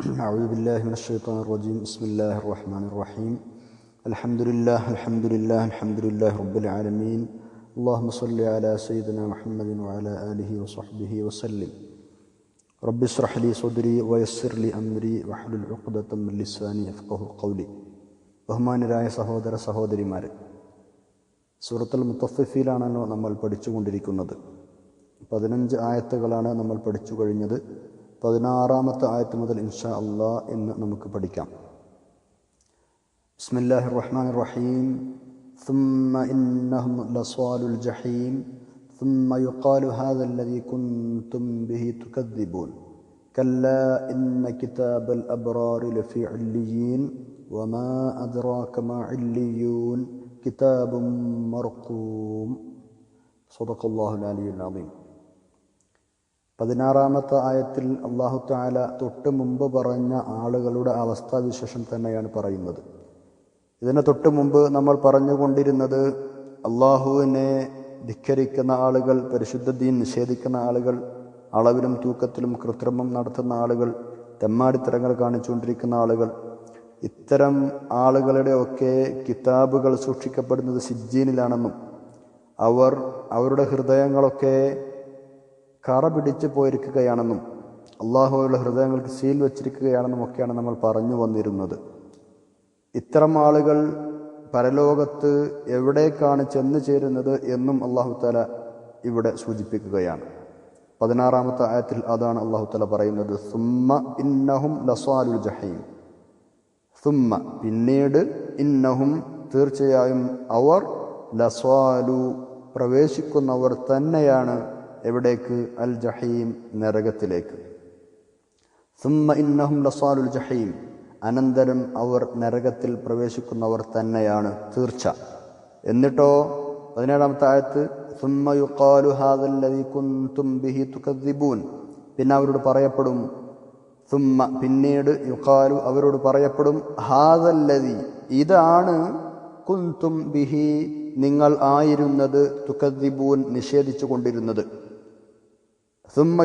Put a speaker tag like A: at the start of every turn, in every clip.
A: أعوذ بالله من الشيطان الرجيم بسم الله الرحمن الرحيم الحمد لله الحمد لله الحمد لله رب العالمين اللهم صل على سيدنا محمد وعلى آله وصحبه وسلم رب اشرح لي صدري ويسر لي أمري واحلل عقدة من لساني يفقه قولي ബഹുമാനരായ സഹോദര സഹോദരിമാരെ സൂറത്തുൽ മുത്തഫിഫിയിലാണല്ലോ നമ്മൾ പഠിച്ചുകൊണ്ടിരിക്കുന്നത് പതിനഞ്ച് ആയത്തുകളാണ് നമ്മൾ പഠിച്ചു കഴിഞ്ഞത് പതിനാറാമത്തെ ആയത്ത് മുതൽ ഇൻഷാ അള്ളാ എന്ന് നമുക്ക് പഠിക്കാം ബിസ്മില്ലാഹി റഹ്മാൻ റഹീം ثم إنهم لصال الجحيم ثم يقال هذا الذي كنتم به تكذبون كلا إن كتاب الأبرار لفي عليين وما أدراك ما عليون كتاب مرقوم صدق الله العلي العظيم പതിനാറാമത്തെ ആയത്തിൽ അള്ളാഹു താല തൊട്ട് മുമ്പ് പറഞ്ഞ ആളുകളുടെ അവസ്ഥാവിശേഷം തന്നെയാണ് പറയുന്നത്. ഇതിന് തൊട്ട് മുമ്പ് നമ്മൾ പറഞ്ഞുകൊണ്ടിരുന്നത് അള്ളാഹുവിനെ ധിക്കരിക്കുന്ന ആളുകൾ പരിശുദ്ധ ദീൻ നിഷേധിക്കുന്ന ആളുകൾ അളവിലും തൂക്കത്തിലും കൃത്രിമം നടത്തുന്ന ആളുകൾ തെമ്മാടിത്തരങ്ങൾ കാണിച്ചുകൊണ്ടിരിക്കുന്ന ആളുകൾ ഇത്തരം ആളുകളുടെ ഒക്കെ കിതാബുകൾ സൂക്ഷിക്കപ്പെടുന്നത് സിജ്ജീനിലാണെന്നും അവർ അവരുടെ ഹൃദയങ്ങളൊക്കെ കറ പിടിച്ചു പോയിരിക്കുകയാണെന്നും അള്ളാഹുവിലുള്ള ഹൃദയങ്ങൾക്ക് സീൽ വച്ചിരിക്കുകയാണെന്നും ഒക്കെയാണ് നമ്മൾ പറഞ്ഞു വന്നിരുന്നത്. ഇത്തരം ആളുകൾ പരലോകത്ത് എവിടേക്കാണ് ചെന്നു ചേരുന്നത് എന്നും അള്ളാഹു താല ഇവിടെ സൂചിപ്പിക്കുകയാണ്. പതിനാറാമത്തെ ആയത്തിൽ അതാണ് അള്ളാഹു താല പറയുന്നത് സുമ്മ ഇന്നഹും ലസ്വാലുൽ ജഹീം. സുമ്മ പിന്നീട് ഇന്നഹും തീർച്ചയായും അവർ ലസ്വാലു പ്രവേശിക്കുന്നവർ തന്നെയാണ് എവിടേക്ക്? അൽ ജഹീം നരകത്തിലേക്ക്. സുമ്മ ഇന്നഹും ലസാലുൽ ജഹീം. അനന്തരം അവർ നരകത്തിൽ പ്രവേശിക്കുന്നവർ തന്നെയാണ് തീർച്ച. എന്നിട്ടോ? പതിനേഴാമത്തെ ആയത്ത് സുമ്മ യുക്കാലു ഹാദല്ലതി കുന്തും ബിഹി പിന്നെ അവരോട് പറയപ്പെടും സുമ്മ പിന്നീട് യുക്കാലു അവരോട് പറയപ്പെടും ഹാദല്ലതി ഇതാണ് കുന്തും ബിഹി നിങ്ങൾ ആയിരുന്നത് തുക്കദ്ദിബൂൻ നിഷേധിച്ചു കൊണ്ടിരുന്നത് സുമ്മ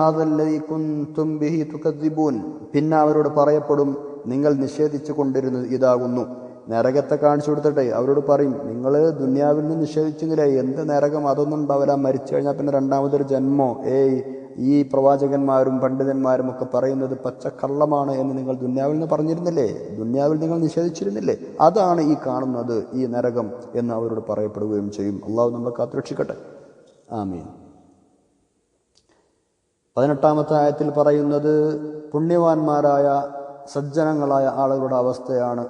A: هذا الذي كنتم به تكذبون. പിന്നെ അവരോട് പറയപ്പെടും നിങ്ങൾ നിഷേധിച്ചു കൊണ്ടിരുന്നത് ഇതാകുന്നു. നരകത്തെ കാണിച്ചു കൊടുത്തിട്ടെ അവരോട് പറയും നിങ്ങൾ ദുന്യാവിൽ നിന്ന് നിഷേധിച്ചെങ്കിലേ എന്ത് നരകം അതൊന്നും ഉണ്ടാവില്ല മരിച്ചു കഴിഞ്ഞാൽ പിന്നെ രണ്ടാമതൊരു ജന്മോ? ഏയ് ഈ പ്രവാചകന്മാരും പണ്ഡിതന്മാരും ഒക്കെ പറയുന്നത് പച്ചക്കള്ളമാണ് എന്ന് നിങ്ങൾ ദുന്യാവിൽ നിന്ന് പറഞ്ഞിരുന്നില്ലേ? ദുന്യാവിൽ നിങ്ങൾ നിഷേധിച്ചിരുന്നില്ലേ? അതാണ് ഈ കാണുന്നത് ഈ നരകം എന്ന് അവരോട് പറയപ്പെടുകയും ചെയ്യും. അള്ളാഹു നമ്മളെ കാത്തുരക്ഷിക്കട്ടെ. ആമീൻ. പതിനെട്ടാമത്തെ ആയത്തിൽ പറയുന്നത് പുണ്യവാന്മാരായ സജ്ജനങ്ങളായ ആളുകളുടെ അവസ്ഥയാണ്.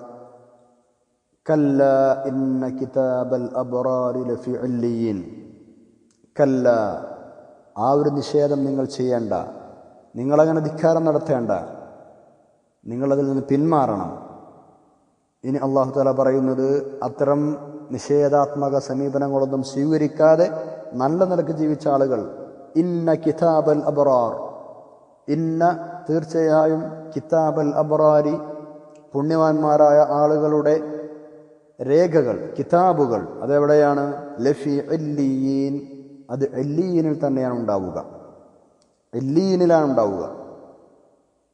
A: കല്ല ഇന്ന കിതാബൽ അല്ലിയീൻ കല്ല ആ ഒരു നിഷേധം നിങ്ങൾ ചെയ്യേണ്ട. നിങ്ങളങ്ങനെ ധിക്കാരം നടത്തേണ്ട. നിങ്ങളതിൽ നിന്ന് പിന്മാറണം. ഇനി അള്ളാഹു താല പറയുന്നത് അത്തരം നിഷേധാത്മക സമീപനങ്ങളൊന്നും സ്വീകരിക്കാതെ നല്ല നിലയ്ക്ക് ജീവിച്ച ആളുകൾ ഇന്ന കിതാബൽ അബ്രാർ ഇന്ന തീർച്ചയായും കിതാബൽ അബ്രാരി പുണ്യവാന്മാരായ ആളുകളുടെ രേഖകൾ കിതാബുകൾ. അതെവിടെയാണ്? ലഫി എല്ലീൻ അത് എല്ലീനിൽ തന്നെയാണ് ഉണ്ടാവുക. എല്ലീനിലാണ് ഉണ്ടാവുക.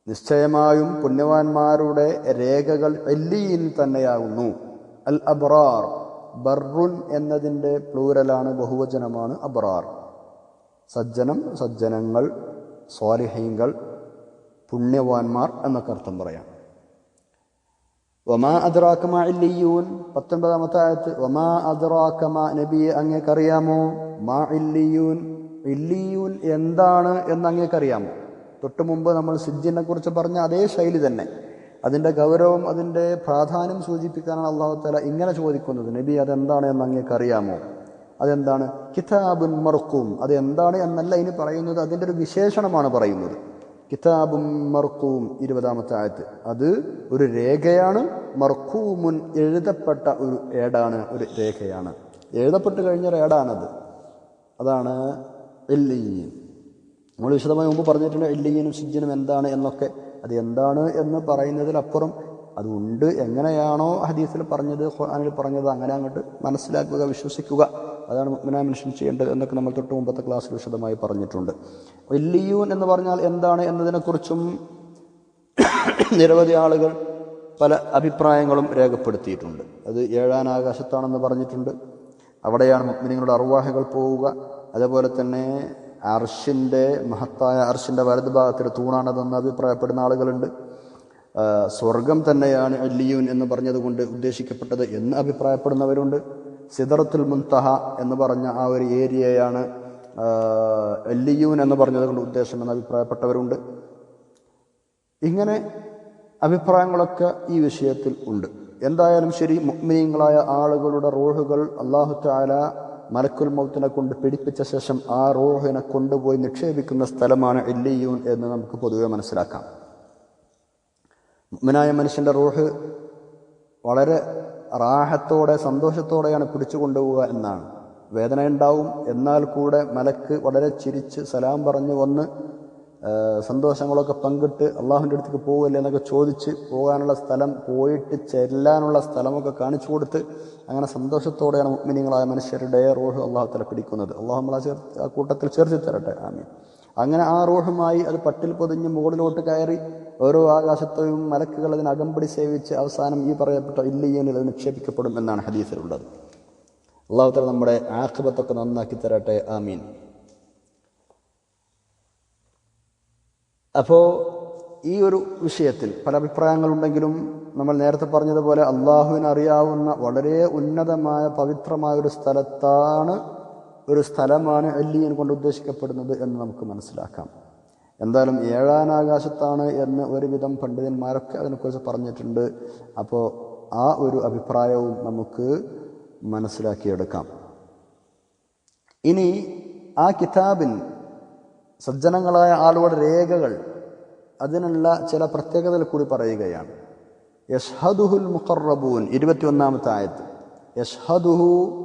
A: നിശ്ചയമായും പുണ്യവാന്മാരുടെ രേഖകൾ എല്ലീൻ തന്നെയാകുന്നു. അൽ അബ്രാർ ബർറുൻ എന്നതിന്റെ പ്ലൂരലാണ് ബഹുവചനമാണ് അബ്രാർ. സജ്ജനം സജ്ജനങ്ങൾ സ്വാലിഹീങ്ങൾ പുണ്യവാന്മാർ എന്നൊക്കെ അർത്ഥം പറയാം. വമാ അദ്റാക്കമ ഇല്ലിയൂൻ പത്തൊൻപതാമത്തെ ആയത്ത് വമാ അദ്റാക്കമ നബിയെ അങ്ങേക്കറിയാമോ മാ ഇല്ലിയൂൻ ഇല്ലിയൂൻ എന്താണ് എന്ന് അങ്ങേക്കറിയാമോ തൊട്ട് മുമ്പ് നമ്മൾ സിജ്ജിനെ കുറിച്ച് പറഞ്ഞ അതേ ശൈലി തന്നെ. അതിന്റെ ഗൗരവം അതിന്റെ പ്രാധാന്യം സൂചിപ്പിക്കാനാണ് അള്ളാഹു താല ഇങ്ങനെ ചോദിക്കുന്നത്. നബി അതെന്താണ് എന്ന് അങ്ങേക്കറിയാമോ അതെന്താണ്? കിതാബുൻ മർക്കൂം അതെന്താണ് എന്നല്ല ഇനി പറയുന്നത്. അതിന്റെ ഒരു വിശേഷണമാണ് പറയുന്നത്. കിതാബും മർക്കൂം ഇരുപതാമത്തെ ആയത്ത്. അത് ഒരു രേഖയാണ്. മർക്കൂമുൻ എഴുതപ്പെട്ട ഒരു ഏടാണ് ഒരു രേഖയാണ്. എഴുതപ്പെട്ട് കഴിഞ്ഞ ഒരു ഏടാണത്. അതാണ് എല്ലിയീൻ. നമ്മൾ വിശദമായി മുമ്പ് പറഞ്ഞിട്ടുണ്ട് എല്ലിയനും സിജ്ജനും എന്താണ് എന്നൊക്കെ. അത് എന്താണ് എന്ന് പറയുന്നതിലപ്പുറം അത് ഉണ്ട്. എങ്ങനെയാണോ ഹദീസിൽ പറഞ്ഞത് ഖുർആാനിൽ പറഞ്ഞത് അങ്ങനെ അങ്ങോട്ട് മനസ്സിലാക്കുക വിശ്വസിക്കുക. അതാണ് മുഗ്മിനായ മനുഷ്യൻ ചെയ്യേണ്ടത് എന്നൊക്കെ നമ്മൾ തൊട്ട് മുമ്പത്തെ ക്ലാസ്സിൽ വിശദമായി പറഞ്ഞിട്ടുണ്ട്. എല്ലിയൂൻ എന്ന് പറഞ്ഞാൽ എന്താണ് എന്നതിനെക്കുറിച്ചും നിരവധി ആളുകൾ പല അഭിപ്രായങ്ങളും രേഖപ്പെടുത്തിയിട്ടുണ്ട്. അത് ഏഴാൻ ആകാശത്താണെന്ന് പറഞ്ഞിട്ടുണ്ട്. അവിടെയാണ് മുഗ്മിനിങ്ങളുടെ അറുവാഹകൾ പോവുക. അതേപോലെ തന്നെ അർഷിന്റെ മഹത്തായ അർഷിന്റെ വലത് ഭാഗത്തിൽ തൂണാണതെന്ന് അഭിപ്രായപ്പെടുന്ന ആളുകളുണ്ട്. സ്വർഗം തന്നെയാണ് അല്ലിയൂൻ എന്ന് പറഞ്ഞതുകൊണ്ട് ഉദ്ദേശിക്കപ്പെട്ടത് എന്ന് അഭിപ്രായപ്പെടുന്നവരുണ്ട്. സിദറത്തുൽ മുൻതഹ എന്ന് പറഞ്ഞ ആ ഒരു ഏരിയയാണ് എല്ലിയൂൻ എന്ന് പറഞ്ഞത് കൊണ്ട് ഉദ്ദേശം എന്ന് അഭിപ്രായപ്പെട്ടവരുണ്ട്. ഇങ്ങനെ അഭിപ്രായങ്ങളൊക്കെ ഈ വിഷയത്തിൽ ഉണ്ട്. എന്തായാലും ശരി മുഗ്മിനീങ്ങളായ ആളുകളുടെ റോഹുകൾ അള്ളാഹു താല മലക്കുൽ മൗത്തിനെ കൊണ്ട് പിടിപ്പിച്ച ശേഷം ആ റോഹിനെ കൊണ്ടുപോയി നിക്ഷേപിക്കുന്ന സ്ഥലമാണ് എല്ലിയൂൻ എന്ന് നമുക്ക് പൊതുവെ മനസ്സിലാക്കാം. മുഗ്മിനായ മനുഷ്യന്റെ റോഹ് വളരെ റാഹത്തോടെ സന്തോഷത്തോടെയാണ് പിടിച്ചു കൊണ്ടുപോവുക എന്നാണ് വേദനയുണ്ടാവും എന്നാൽ കൂടെ മലക്ക് വളരെ ചിരിച്ച് സലാം പറഞ്ഞു വന്ന് സന്തോഷങ്ങളൊക്കെ പങ്കിട്ട് അള്ളാഹുവിന്റെ അടുത്തേക്ക് പോവില്ലേ എന്നൊക്കെ ചോദിച്ച് പോകാനുള്ള സ്ഥലം പോയിട്ട് ചെല്ലാനുള്ള സ്ഥലമൊക്കെ കാണിച്ചു കൊടുത്ത് അങ്ങനെ സന്തോഷത്തോടെയാണ് മുഗ്മിനികളായ മനുഷ്യരുടെ റോഹ് അള്ളാഹു തല പിടിക്കുന്നത്. അള്ളാഹു നമ്മളെ ചേർത്ത് ആ കൂട്ടത്തിൽ ചേർത്തി തരട്ടെ. ആമീൻ. അങ്ങനെ ആ റോഹുമായി അത് പട്ടിൽ പൊതിഞ്ഞ് മുകളിലോട്ട് കയറി ഓരോ ആകാശത്തെയും മലക്കുകൾ അതിനകമ്പടി സേവിച്ച് അവസാനം ഈ പറയപ്പെട്ട ഇല്ലിയനിൽ അത് നിക്ഷേപിക്കപ്പെടും എന്നാണ് ഹദീസിലുള്ളത്. അള്ളാഹുത്തല തല നമ്മുടെ ആഖിബത്തൊക്കെ നന്നാക്കി തരട്ടെ. ആമീൻ. അപ്പോൾ ഈ ഒരു വിഷയത്തിൽ പല അഭിപ്രായങ്ങളുണ്ടെങ്കിലും നമ്മൾ നേരത്തെ പറഞ്ഞതുപോലെ അള്ളാഹുവിനറിയാവുന്ന വളരെ ഉന്നതമായ പവിത്രമായ ഒരു സ്ഥലത്താണ് ഒരു സ്ഥലമാണ് അല്ലിയൻ കൊണ്ട് ഉദ്ദേശിക്കപ്പെടുന്നത് എന്ന് നമുക്ക് മനസ്സിലാക്കാം. എന്തായാലും ഏഴാനാകാശത്താണ് എന്ന് ഒരുവിധം പണ്ഡിതന്മാരൊക്കെ അതിനെക്കുറിച്ച് പറഞ്ഞിട്ടുണ്ട്. അപ്പോൾ ആ ഒരു അഭിപ്രായവും നമുക്ക് മനസ്സിലാക്കിയെടുക്കാം. ഇനി ആ കിതാബിൽ സജ്ജനങ്ങളായ ആളുകളുടെ രേഖകൾ അതിനുള്ള ചില പ്രത്യേകതകൾ കൂടി പറയുകയാണ്. യഷ്ഹദുഹുൽ മുഖറബൂൻ ഇരുപത്തിയൊന്നാമത്തെ ആയത്ത്. യഷ്ഹദുഹു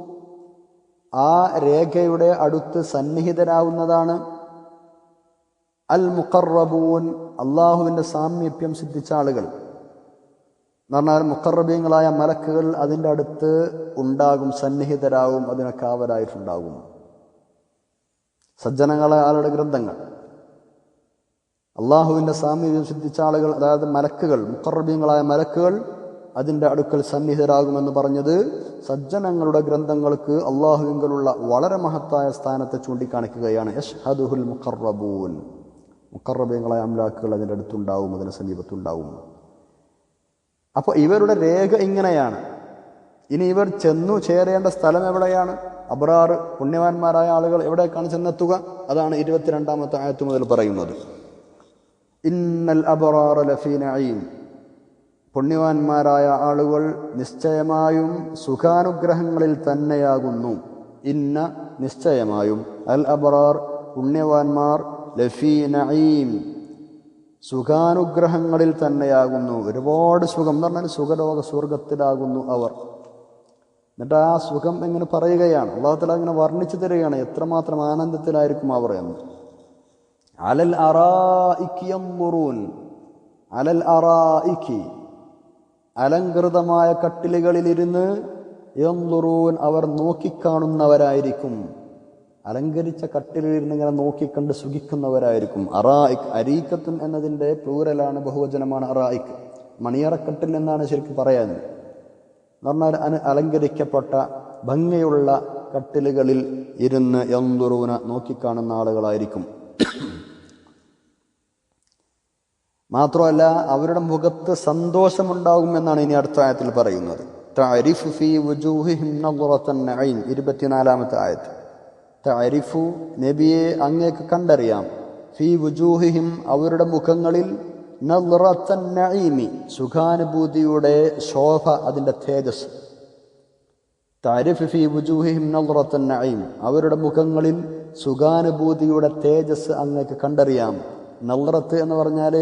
A: ആ രേഖയുടെ അടുത്ത് സന്നിഹിതരാവുന്നതാണ് അൽ മുഖർറബൂൻ അള്ളാഹുവിന്റെ സാമീപ്യം സിദ്ധിച്ച ആളുകൾ. എന്ന് പറഞ്ഞാൽ മുഖറബീങ്ങളായ മലക്കുകൾ അതിന്റെ അടുത്ത് ഉണ്ടാകും സന്നിഹിതരാകും അതിനെ കാവലായിട്ടുണ്ടാകും സജ്ജനങ്ങളെ ആളുടെ ഗ്രന്ഥങ്ങൾ. അള്ളാഹുവിന്റെ സാമീപ്യം സിദ്ധിച്ച ആളുകൾ അതായത് മലക്കുകൾ മുഖറബീങ്ങളായ മലക്കുകൾ അതിന്റെ അടുക്കൽ സന്നിഹിതരാകുമെന്ന് പറഞ്ഞത് സജ്ജനങ്ങളുടെ ഗ്രന്ഥങ്ങൾക്ക് അള്ളാഹുവിങ്കലുള്ള വളരെ മഹത്തായ സ്ഥാനത്തെ ചൂണ്ടിക്കാണിക്കുകയാണ്. യഷ്ഹദുഹുൽ മുഖർറബൂൻ. മുഖറബീങ്ങളായ അംലാക്കുകൾ അതിന്റെ അടുത്തുണ്ടാവും അതിന് സമീപത്തുണ്ടാവും. അപ്പോൾ ഇവരുടെ രേഖ ഇങ്ങനെയാണ്. ഇനി ഇവർ ചെന്നു ചേരേണ്ട സ്ഥലം എവിടെയാണ്? അബ്രാർ പുണ്യവാന്മാരായ ആളുകൾ എവിടേക്കാണ് ചെന്നെത്തുക? അതാണ് ഇരുപത്തിരണ്ടാമത്തെ ആയത്ത് മുതൽ പറയുന്നത്. ഇന്നൽ അബറാർ ലഫീ പുണ്യവാന്മാരായ ആളുകൾ നിശ്ചയമായും സുഖാനുഗ്രഹങ്ങളിൽ തന്നെയാകുന്നു. ഇന്ന നിശ്ചയമായും. അൽ അബറാർ പുണ്യവാന്മാർ ലഫീ നഈം. സുഖാനുഗ്രഹങ്ങളിൽ തന്നെയാകുന്നു. ഒരുപാട് സുഖം എന്ന് പറഞ്ഞാൽ സുഖലോക സ്വർഗത്തിലാകുന്നു അവർ. എന്നിട്ട് ആ സുഖം എങ്ങനെ പറയുകയാണ്. അള്ളാഹുത്തല അങ്ങനെ വർണിച്ചു തരികയാണ്. എത്രമാത്രം ആനന്ദത്തിലായിരിക്കും അവർ എന്ന്. അലൽ അറാ അലൽ അറായിക്ക് അലങ്കൃതമായ കട്ടിലുകളിലിരുന്ന് എന്തുറൂൻ അവർ നോക്കിക്കാണുന്നവരായിരിക്കും. അലങ്കരിച്ച കട്ടിലിരുന്ന് ഇങ്ങനെ നോക്കിക്കണ്ട് സുഖിക്കുന്നവരായിരിക്കും. അറായിക് അരീക്കത്തുൻ എന്നതിന്റെ പ്ലൂരലാണ് ബഹുവചനമാണ് അറായിക്ക് മണിയറക്കട്ടിൽ എന്നാണ് ശരിക്കും പറയാൻ. എന്ന് പറഞ്ഞാൽ അന് അലങ്കരിക്കപ്പെട്ട ഭംഗിയുള്ള കട്ടിലുകളിൽ ഇരുന്ന് യന്തുറൂന നോക്കിക്കാണുന്ന ആളുകളായിരിക്കും. മാത്രമല്ല അവരുടെ മുഖത്ത് സന്തോഷമുണ്ടാകും എന്നാണ് ഇനി അടുത്ത ആയത്തിൽ പറയുന്നത്. ഇരുപത്തിനാലാമത്തെ ആയത്ത്. തഅരിഫു നബിയെ അങ്ങേക്ക് കണ്ടറിയാം. ഫി വുജൂഹിഹിം അവരുടെ മുഖങ്ങളിൽ സുഖാനുഭൂതിയുടെ ശോഭ അതിന്റെ തേജസ്. താരിഫ് ഫി വുജൂഹിഹിം നഈം. അവരുടെ മുഖങ്ങളിൽ സുഖാനുഭൂതിയുടെ തേജസ് അങ്ങേക്ക് കണ്ടറിയാം. നല്ലറത്ത് എന്ന് പറഞ്ഞാൽ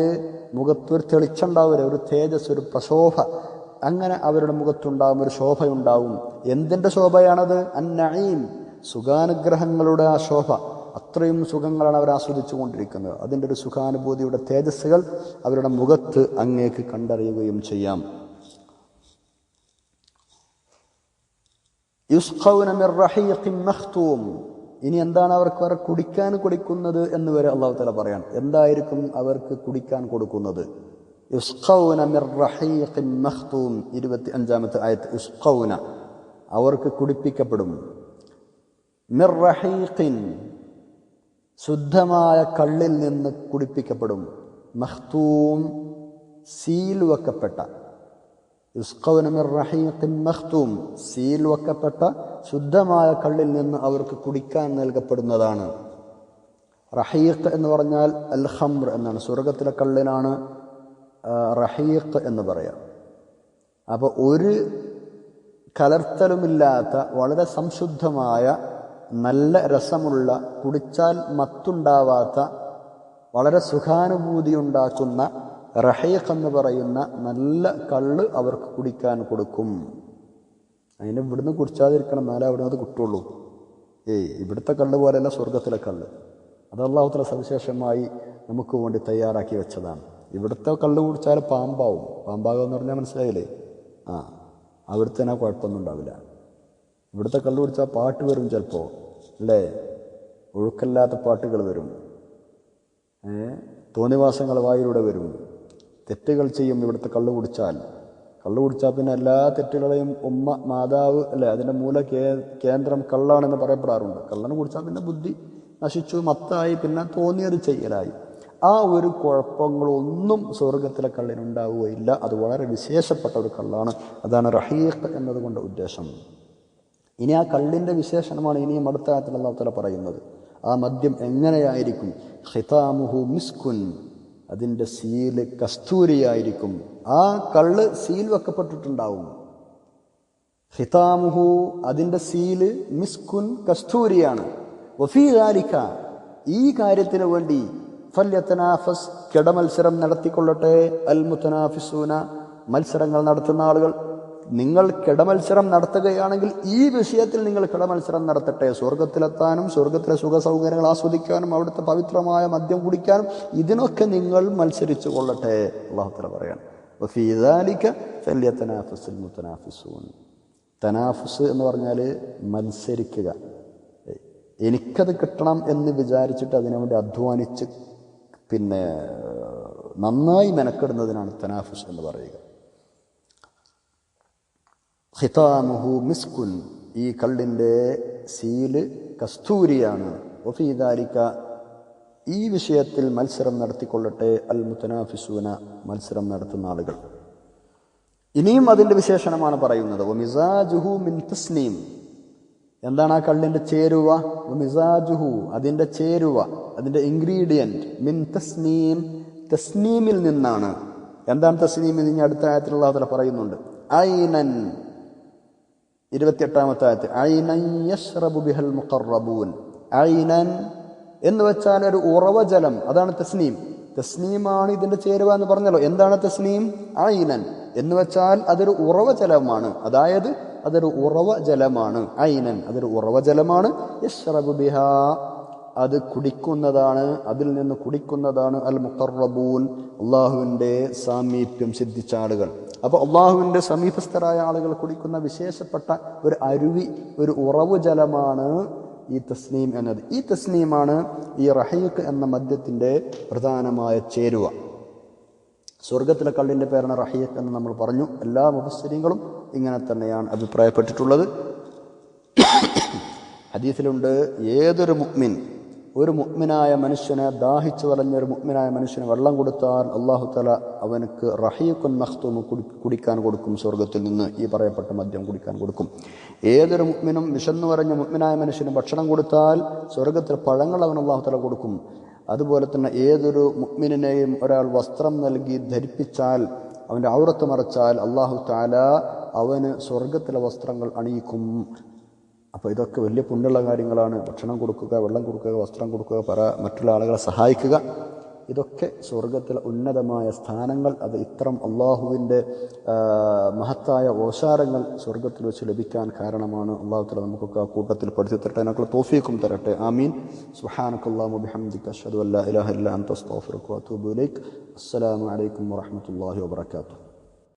A: മുഖത്തൊരു തെളിച്ചുണ്ടാവില്ല ഒരു തേജസ് ഒരു പ്രശോഭ. അങ്ങനെ അവരുടെ മുഖത്തുണ്ടാവും ഒരു ശോഭയുണ്ടാവും. എന്തിന്റെ ശോഭയാണത്? അന്നഈം സുഖാനുഗ്രഹങ്ങളുടെ ആ ശോഭ. അത്രയും സുഖങ്ങളാണ് അവർ ആസ്വദിച്ചു കൊണ്ടിരിക്കുന്നത്. അതിന്റെ ഒരു സുഖാനുഭൂതിയുടെ തേജസ്സുകൾ അവരുടെ മുഖത്ത് അങ്ങേക്ക് കണ്ടറിയുകയും ചെയ്യാം. യുസ്ഖൗന മിർ റഹീഖിൻ മഖ്തൂം. ഇനി എന്താണ് അവർക്ക് അവർ കുടിക്കാൻ കൊടുക്കുന്നത് എന്ന് വരെ അള്ളാഹു തല പറയാണ്. എന്തായിരിക്കും അവർക്ക് കുടിക്കാൻ കൊടുക്കുന്നത്? ഇരുപത്തി അഞ്ചാമത്തെ ആയത്ത്. ഉസ്ഖൗന അവർക്ക് കുടിപ്പിക്കപ്പെടും. മിർ റഹീഖിൻ. ശുദ്ധമായ കള്ളിൽ നിന്ന് കുടിപ്പിക്കപ്പെടും. മഹ്തൂം സീൽ വെക്കപ്പെട്ട. മഖ്തൂം സീൽ വെക്കപ്പെട്ട ശുദ്ധമായ കള്ളിൽ നിന്ന് അവർക്ക് കുടിക്കാൻ നൽകപ്പെടുന്നതാണ്. റഹീഖ് എന്ന് പറഞ്ഞാൽ അൽ ഖംർ എന്നാണ് സ്വർഗത്തിലെ കള്ളിനാണ് റഹീഖ് എന്ന് പറയാം. അപ്പോൾ ഒരു കലർത്തലുമില്ലാത്ത വളരെ സംശുദ്ധമായ നല്ല രസമുള്ള കുടിച്ചാൽ മത്തുണ്ടാവാത്ത വളരെ സുഖാനുഭൂതി ഉണ്ടാക്കുന്ന റഹീഖ് എന്ന് പറയുന്ന നല്ല കള്ള് അവർക്ക് കുടിക്കാൻ കൊടുക്കും. അതിന് ഇവിടുന്ന് കുടിച്ചാതിരിക്കണം എന്നാലേ അവിടെ അത് കിട്ടുള്ളൂ. ഏയ് ഇവിടുത്തെ കള്ള് പോലെയല്ല സ്വർഗത്തിലെ കള്ള്. അത് അള്ളാഹുത്തല സവിശേഷമായി നമുക്ക് വേണ്ടി തയ്യാറാക്കി വെച്ചതാണ്. ഇവിടുത്തെ കള്ള് കുടിച്ചാൽ പാമ്പാവും. പാമ്പാകും എന്ന് പറഞ്ഞാൽ മനസ്സിലായില്ലേ? ആ അവിടുത്തെ ആ കുഴപ്പമൊന്നും ഉണ്ടാവില്ല. ഇവിടുത്തെ കള്ള് കുടിച്ചാൽ പാട്ട് വരും ചിലപ്പോൾ അല്ലേ? ഒഴുക്കല്ലാത്ത പാട്ടുകൾ വരും. തോന്നിവാസങ്ങൾ വായിലൂടെ വരും. തെറ്റുകൾ ചെയ്യും ഇവിടുത്തെ കള്ളു കുടിച്ചാൽ. കള്ളു കുടിച്ചാൽ പിന്നെ എല്ലാ തെറ്റുകളെയും ഉമ്മ മാതാവ് അല്ലെ? അതിന്റെ മൂല കേന്ദ്രം കള്ളാണെന്ന് പറയപ്പെടാറുണ്ട്. കള്ളന് കുടിച്ചാൽ പിന്നെ ബുദ്ധി നശിച്ചു മത്തായി പിന്നെ തോന്നിയത് ചെയ്യലായി. ആ ഒരു കുഴപ്പങ്ങളൊന്നും സ്വർഗത്തിലെ കള്ളിനുണ്ടാവുകയില്ല. അത് വളരെ വിശേഷപ്പെട്ട ഒരു കള്ളാണ്. അതാണ് റഹീഖ് എന്നതുകൊണ്ട് ഉദ്ദേശം. ഇനി ആ കള്ളിന്റെ വിശേഷണമാണ് ഇനിയും അടുത്ത കാലത്തിലുള്ള അള്ളാഹു പറയുന്നത്. ആ മദ്യം എങ്ങനെയായിരിക്കും? ഹിതാമുഹു മിസ്കുൻ. അതിന്റെ സീൽ കസ്തൂരിയായിരിക്കും. ആ കള്ള് സീൽ വെക്കപ്പെട്ടിട്ടുണ്ടാവും. ഹിതാമുഹു അതിന്റെ സീൽ മിസ്കുൻ കസ്തൂരിയാണ്. വഫീദാലിക്ക ഈ കാര്യത്തിന് വേണ്ടി ഫല്യത്തനാഫസ് കിടമത്സരം നടത്തിക്കൊള്ളട്ടെ അൽ മുത്തനാഫിസൂന മത്സരങ്ങൾ നടത്തുന്ന ആളുകൾ. നിങ്ങൾ കിടമത്സരം നടത്തുകയാണെങ്കിൽ ഈ വിഷയത്തിൽ നിങ്ങൾ കിടമത്സരം നടത്തട്ടെ. സ്വർഗത്തിലെത്താനും സ്വർഗത്തിലെ സുഖ സൗകര്യങ്ങൾ ആസ്വദിക്കാനും അവിടുത്തെ പവിത്രമായ മദ്യം കുടിക്കാനും ഇതിനൊക്കെ നിങ്ങൾ മത്സരിച്ചു കൊള്ളട്ടെ. അള്ളാഹുത്തല പറയാണ്. ഫല്യത്തനാഫസുൽ മുത്തനാഫിസൂൻ. തനാഫുസ് എന്ന് പറഞ്ഞാൽ മത്സരിക്കുക. എനിക്കത് കിട്ടണം എന്ന് വിചാരിച്ചിട്ട് അതിനുവേണ്ടി അധ്വാനിച്ച് പിന്നെ നന്നായി മെനക്കെടുന്നതിനാണ് തനാഫുസ് എന്ന് പറയുക. ഹിതാമുഹു മിസ്കുൻ ഈ കള്ളിന്റെ സീൽ കസ്തൂരിയാണ്. ഒഫീദാലിക്ക ഈ വിഷയത്തിൽ മത്സരം നടത്തിക്കൊള്ളട്ടെ അൽ മുത്തനാഫിസൂന മത്സരം നടത്തുന്ന ആളുകൾ. ഇനിയും അതിന്റെ വിശേഷണമാണ് പറയുന്നത്. ഒമിസാജുഹു മിൻ തസ്നീം എന്താണ് ആ കള്ളിന്റെ ചേരുവ? ഒമിസാജുഹു അതിന്റെ ചേരുവ അതിന്റെ ഇൻഗ്രീഡിയന്റ് മിൻ തസ്നീം തസ്നീമിൽ നിന്നാണ്. എന്താണ് തസ്നീം എന്ന് ഇനി അടുത്ത ആയത്തിലുള്ള അതിൽ പറയുന്നുണ്ട്. ഐനൻ ഇരുപത്തിയെട്ടാമത്തെ ആയത്ത് ഐനൻ മുഖറബൂൻ. ഐനൻ എന്ന് വെച്ചാൽ ഒരു ഉറവജലം അതാണ് തസ്നീം. തസ്നീമാണ് ഇതിന്റെ ചേരുവ എന്ന് പറഞ്ഞല്ലോ. എന്താണ് തസ്നീം? ഐനൻ. എന്ന് വെച്ചാൽ അതൊരു ഉറവ ജലമാണ്. അതായത് അതൊരു ഉറവ ജലമാണ്. ഐനൻ അതൊരു ഉറവ ജലമാണ്. യശ്റബു ബിഹ അത് കുടിക്കുന്നതാണ്. അതിൽ നിന്ന് കുടിക്കുന്നതാണ് അൽ മുഖറബൂൻ അള്ളാഹുവിന്റെ സാമീപ്യം സിദ്ധിച്ച ആളുകൾ. അപ്പോൾ അള്ളാഹുവിന്റെ സമീപസ്ഥരായ ആളുകൾ കുടിക്കുന്ന വിശേഷപ്പെട്ട ഒരു അരുവി ഒരു ഉറവ് ജലമാണ് ഈ തസ്നീം എന്നത്. ഈ തസ്നീമാണ് ഈ റഹീഖ് എന്ന മദ്യത്തിന്റെ പ്രധാനമായ ചേരുവ. സ്വർഗത്തിലെ കള്ളിന്റെ പേരാണ് റഹീഖ് എന്ന് നമ്മൾ പറഞ്ഞു. എല്ലാ മുഖസ്ഥരീങ്ങളും ഇങ്ങനെ തന്നെയാണ് അഭിപ്രായപ്പെട്ടിട്ടുള്ളത്. ഹദീസിലുണ്ട് ഏതൊരു മുഅ്മിൻ ഒരു മുഅ്മിനായ മനുഷ്യനെ ദാഹിച്ചു വലഞ്ഞ ഒരു മുഅ്മിനായ മനുഷ്യന് വെള്ളം കൊടുത്താൽ അള്ളാഹു തല അവനക്ക് റഹീഖുൻ മഖ്തൂം കുടി കുടിക്കാൻ കൊടുക്കും സ്വർഗത്തിൽ നിന്ന് ഈ പറയപ്പെട്ട മദ്യം കുടിക്കാൻ കൊടുക്കും. ഏതൊരു മുഅ്മിനും വിശന്നു പറഞ്ഞ മുഅ്മിനായ മനുഷ്യന് ഭക്ഷണം കൊടുത്താൽ സ്വർഗത്തിൽ പഴങ്ങൾ അവൻ അള്ളാഹു തല കൊടുക്കും. അതുപോലെ തന്നെ ഏതൊരു മുഗ്മിനെയും ഒരാൾ വസ്ത്രം നൽകി ധരിപ്പിച്ചാൽ അവന്റെ ഔറത്ത് മറച്ചാൽ അള്ളാഹു താല അവന് സ്വർഗത്തിലെ വസ്ത്രങ്ങൾ അണിയിക്കും. അപ്പോൾ ഇതൊക്കെ വലിയ പുണ്യമുള്ള കാര്യങ്ങളാണ്. ഭക്ഷണം കൊടുക്കുക വെള്ളം കൊടുക്കുക വസ്ത്രം കൊടുക്കുക പറ മറ്റുള്ള ആളുകളെ സഹായിക്കുക. ഇതൊക്കെ സ്വർഗത്തിലെ ഉന്നതമായ സ്ഥാനങ്ങൾ. അത് ഇത്തരം അള്ളാഹുവിന്റെ മഹത്തായ ഓശാരങ്ങൾ സ്വർഗത്തിൽ വെച്ച് ലഭിക്കാൻ കാരണമാണ്. അള്ളാഹു തല നമുക്കൊക്കെ ആ കൂട്ടത്തിൽ പഠിച്ചു തരട്ടെ. അതിനൊക്കെ തോഫീക്കും തരട്ടെ. ആമീൻ. സുഹാനക്കല്ലാമു ബിഹംദിക അഷ്ഹദു അല്ലാ ഇലാഹ ഇല്ല അൻത അസ്തഗ്ഫിറുക വഅതൂബു ഇലൈക്. അസ്സലാമു അലൈക്കും വറഹ്മത്തുള്ളാഹി വബറകാതുഹു.